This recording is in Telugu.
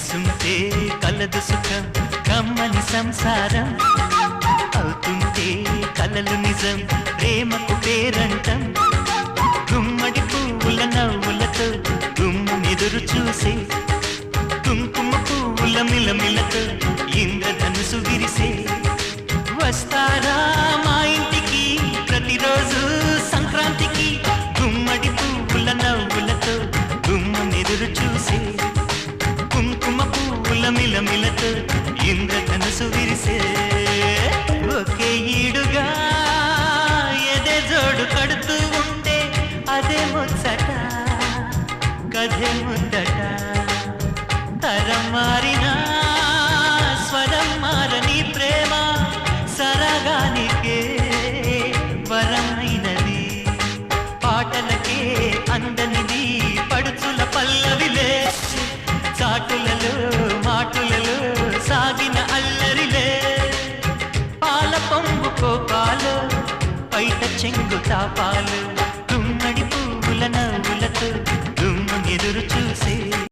కలిసుంటే కలదు సుఖం కమ్మని సంసారం. అవుతుంటే కలలు నిజం ప్రేమకు పేరంటం. గుమ్మడి పువ్వుల నవ్వులతో గుమ్మెదురు చూసే కుంకుమ పువ్వుల మిలమిలతో ఇంద్రధనుసు విరిసే. వస్తారా పువ్వుల మిలమిలతో ఇంద్రధనుసు విరిసే. ఒకే ఈడుగా ఎదే జోడు కడుతూ ఉంటే అదే ముచ్చట కథే ముద్దట తరం మారినా స్వరం మారని ప్రేమ సరగానికే వరమైనది. పాటలకే అందనిది పడుచుల పల్లవిలే చాటుల బయట చెంగు తాపాలు గుమ్మడి పువ్వుల నవ్వులతో గుమ్ము ఎదురు చూసే